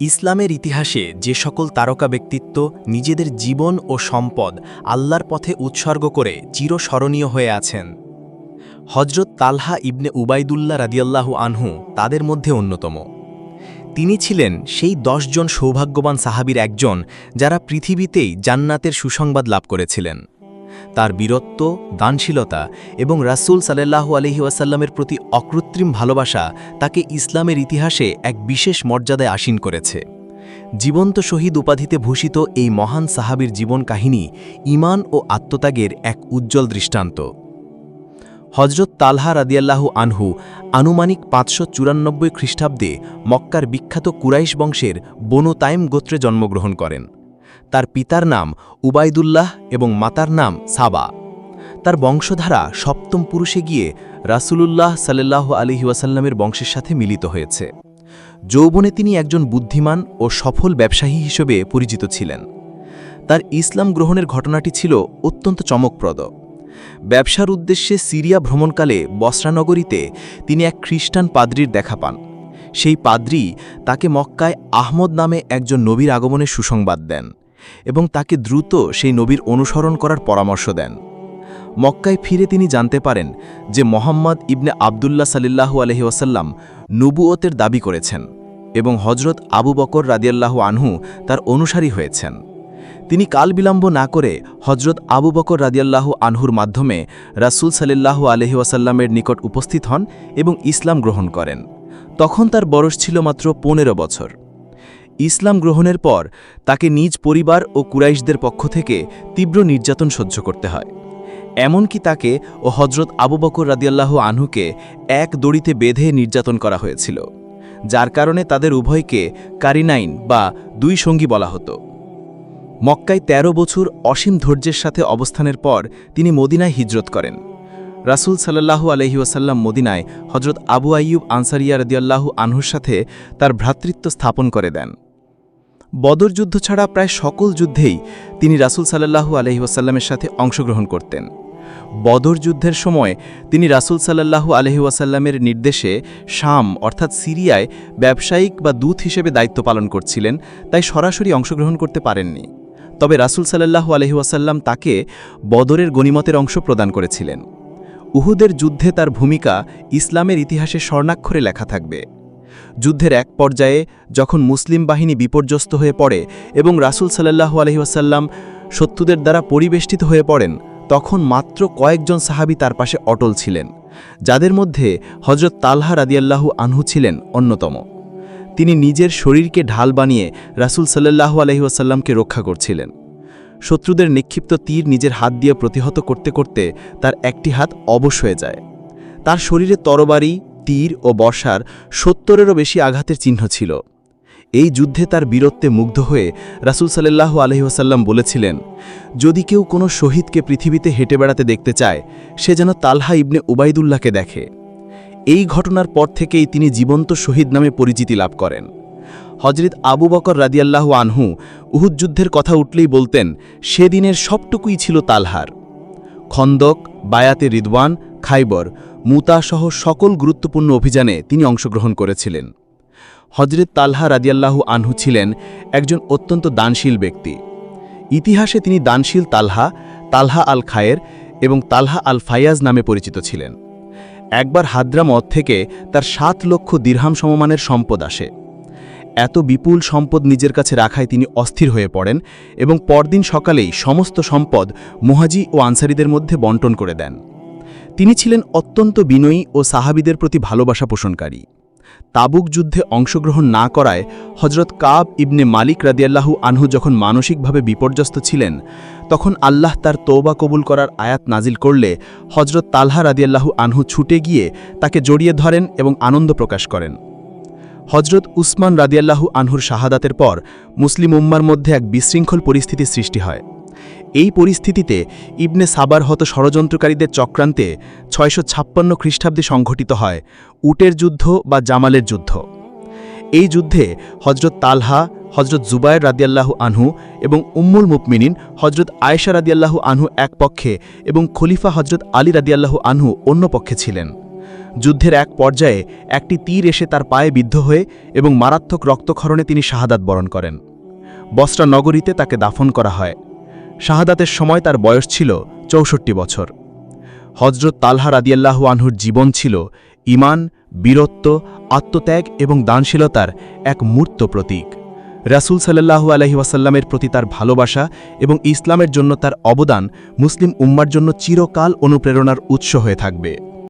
ইসলামের ইতিহাসে যে সকল তারকা ব্যক্তিত্ব নিজেদের জীবন ও সম্পদ আল্লাহর পথে উৎসর্গ করে চিরস্মরণীয় হয়ে আছেন। হজরত তালহা ইবনে উবাইদুল্লাহ রাদিয়াল্লাহু আনহু তাদের মধ্যে অন্যতম। তিনি ছিলেন সেই দশজন সৌভাগ্যবান সাহাবীর একজন যারা পৃথিবীতেই জান্নাতের সুসংবাদ লাভ করেছিলেন। তার বীরত্ব, দানশীলতা এবং রাসূল সাল্লাল্লাহু আলহি ওয়াসাল্লামের প্রতি অকৃত্রিম ভালোবাসা তাকে ইসলামের ইতিহাসে এক বিশেষ মর্যাদায় আসীন করেছে। জীবন্ত শহীদ উপাধিতে ভূষিত এই মহান সাহাবীর জীবন কাহিনী ইমান ও আত্মত্যাগের এক উজ্জ্বল দৃষ্টান্ত। হজরত তালহা রাদিয়াল্লাহু আনহু আনুমানিক পাঁচশো চুরানব্বই খ্রিস্টাব্দে মক্কার বিখ্যাত কুরাইশ বংশের বনু গোত্রে জন্মগ্রহণ করেন। তার পিতার নাম উবাইদুল্লাহ এবং মাতার নাম সাবা। তার বংশধারা সপ্তম পুরুষে গিয়ে রাসূলুল্লাহ সাল্লাহ আলহি ওয়াসাল্লামের বংশের সাথে মিলিত হয়েছে। যৌবনে তিনি একজন বুদ্ধিমান ও সফল ব্যবসায়ী হিসেবে পরিচিত ছিলেন। তার ইসলাম গ্রহণের ঘটনাটি ছিল অত্যন্ত চমকপ্রদ। ব্যবসার উদ্দেশ্যে সিরিয়া ভ্রমণকালে বসরানগরীতে তিনি এক খ্রিস্টান পাদ্রির দেখা পান। সেই পাদ্রি তাকে মক্কায় আহমদ নামে একজন নবীর আগমনের সুসংবাদ দেন। এবং তাকে দ্রুত সেই নবীর অনুসরণ করার পরামর্শ দেন। মক্কায় ফিরে তিনি জানতে পারেন যে মোহাম্মদ ইবনে আবদুল্লাহ সাল্লাহু আলহি ওয়াসাল্লাম নবুয়তের দাবি করেছেন এবং হজরত আবু বকর রাদিয়াল্লাহু আনহু তার অনুসারী হয়েছেন। তিনি কাল বিলম্ব না করে হজরত আবু বকর রাদিয়াল্লাহু আনহুর মাধ্যমে রাসূল সাল্লাহু আলহি ওয়াসাল্লামের নিকট উপস্থিত হন এবং ইসলাম গ্রহণ করেন। তখন তার বয়স ছিল মাত্র পনেরো বছর। ইসলাম গ্রহণের পর তাকে নিজ পরিবার ও কুরাইশদের পক্ষ থেকে তীব্র নির্যাতন সহ্য করতে হয়। এমনকি তাকে ও হজরত আবু বকর রাদিয়াল্লাহু আনহুকে এক দড়িতে বেঁধে নির্যাতন করা হয়েছিল, যার কারণে তাদের উভয়কে কারিনাইন বা দুই সঙ্গী বলা হতো। মক্কায় ১৩ বছর অসীম ধৈর্যের সাথে অবস্থানের পর তিনি মদিনায় হিজরত করেন। রাসূল সাল্লাল্লাহু আলহি ওয়াসাল্লাম মদিনায় হজরত আবু আইয়ুব আনসারিয়া রদিয়াল্লাহু আনহুর সাথে তার ভ্রাতৃত্ব স্থাপন করে দেন। বদর যুদ্ধ ছাড়া প্রায় সকল যুদ্ধেই তিনি রাসূল সাল্লাহু আলহি ওয়াসাল্লামের সাথে অংশগ্রহণ করতেন। বদর যুদ্ধের সময় তিনি রাসূল সাল্লাল্লাহু আলহি ওয়াসাল্লামের নির্দেশে শাম, অর্থাৎ সিরিয়ায় ব্যবসায়িক বা দূত হিসেবে দায়িত্ব পালন করছিলেন, তাই সরাসরি অংশগ্রহণ করতে পারেননি। তবে রাসূল সাল্লাহু আলহি ওয়াসাল্লাম তাকে বদরের গণিমতের অংশ প্রদান করেছিলেন। উহুদের যুদ্ধে তার ভূমিকা ইসলামের ইতিহাসে স্বর্ণাক্ষরে লেখা থাকবে। যুদ্ধের এক পর্যায়ে যখন মুসলিম বাহিনী বিপর্যস্ত হয়ে পড়ে এবং রাসূল সাল্লাহু আলহিহাসাল্লাম শত্রুদের দ্বারা পরিবেষ্টিত হয়ে পড়েন, তখন মাত্র কয়েকজন সাহাবি তার পাশে অটল ছিলেন, যাদের মধ্যে হজরত তালহা রাদিয়াল্লাহু আনহু ছিলেন অন্যতম। তিনি নিজের শরীরকে ঢাল বানিয়ে রাসূল সাল্লাহু আলহিহাসাল্লামকে রক্ষা করছিলেন। শত্রুদের নিক্ষিপ্ত তীর নিজের হাত দিয়ে প্রতিহত করতে করতে তার একটি হাত অবশ হয়ে যায়। তার শরীরে তরবারি তীর ও বর্ষার সত্তরেরও বেশি আঘাতের চিহ্ন ছিল। এই যুদ্ধে তার বীরত্বে মুগ্ধ হয়ে রাসুল সাল্লাহ আলহিহাসাল্লাম বলেছিলেন, যদি কেউ কোনো শহীদকে পৃথিবীতে হেঁটে বেড়াতে দেখতে চায়, সে যেন তালহা ইবনে উবাইদুল্লাহকে দেখে। এই ঘটনার পর থেকেই তিনি জীবন্ত শহীদ নামে পরিচিতি লাভ করেন। হজরত আবু বকর রাদিয়াল্লাহু আনহু উহুদ যুদ্ধের কথা উঠলেই বলতেন সেদিনের সবটুকুই ছিল তালহার। খন্দক, বায়াতে রিদওয়ান, খাইবর মুতাসহ সকল গুরুত্বপূর্ণ অভিযানে তিনি অংশগ্রহণ করেছিলেন। হজরত তালহা রাদিয়াল্লাহু আনহু ছিলেন একজন অত্যন্ত দানশীল ব্যক্তি। ইতিহাসে তিনি দানশীল তালহা তালহা আল খায়ের এবং তালহা আল ফায়াজ নামে পরিচিত ছিলেন। একবার হাদ্রামত থেকে তার সাত লক্ষ দীর্হাম সমমানের সম্পদ আসে। এত বিপুল সম্পদ নিজের কাছে রাখায় তিনি অস্থির হয়ে পড়েন এবং পরদিন সকালেই সমস্ত সম্পদ মুহাজি ও আনসারিদের মধ্যে বন্টন করে দেন। তিনি ছিলেন অত্যন্ত বিনয়ী ও সাহাবিদের প্রতি ভালোবাসা পোষণকারী। তাবুক যুদ্ধে অংশগ্রহণ না করায় হজরত কাব ইবনে মালিক রাদিয়াল্লাহু আনহু যখন মানসিকভাবে বিপর্যস্ত ছিলেন, তখন আল্লাহ তার তৌবা কবুল করার আয়াত নাজিল করলে হজরত তালহা রাদিয়াল্লাহু আনহু ছুটে গিয়ে তাকে জড়িয়ে ধরেন এবং আনন্দ প্রকাশ করেন। হজরত উসমান রাদিয়াল্লাহু আনহুর শাহাদাতের পর মুসলিম উম্মার মধ্যে এক বিশৃঙ্খল পরিস্থিতির সৃষ্টি হয়। এই পরিস্থিতিতে ইবনে সাবার হত ষড়যন্ত্রকারীদের চক্রান্তে ছয়শো ছাপ্পান্ন খ্রিস্টাব্দে সংঘটিত হয় উটের যুদ্ধ বা জামালের যুদ্ধ। এই যুদ্ধে হজরত তালহা হজরত জুবায়ের রাদিয়াল্লাহু আনহু এবং উম্মুল মুকমিনিন হজরত আয়েশা রাদিয়াল্লাহু আনহু এক পক্ষে এবং খলিফা হজরত আলী রাদিয়াল্লাহু আনহু অন্য পক্ষে ছিলেন। যুদ্ধের এক পর্যায়ে একটি তীর এসে তার পায়ে বিদ্ধ হয়ে এবং মারাত্মক রক্তক্ষরণে তিনি শাহাদাত বরণ করেন। বস্ত্রা নগরীতে তাকে দাফন করা হয়। শাহাদাতের সময় তার বয়স ছিল চৌষট্টি বছর। হজরত তালহা রাদিয়াল্লাহু আনহুর জীবন ছিল ইমান বীরত্ব, আত্মত্যাগ এবং দানশীলতার এক মূর্ত প্রতীক। রাসুল সাল্লাহু আলহি ওয়াসাল্লামের প্রতি তার ভালোবাসা এবং ইসলামের জন্য তার অবদান মুসলিম উম্মার জন্য চিরকাল অনুপ্রেরণার উৎস হয়ে থাকবে।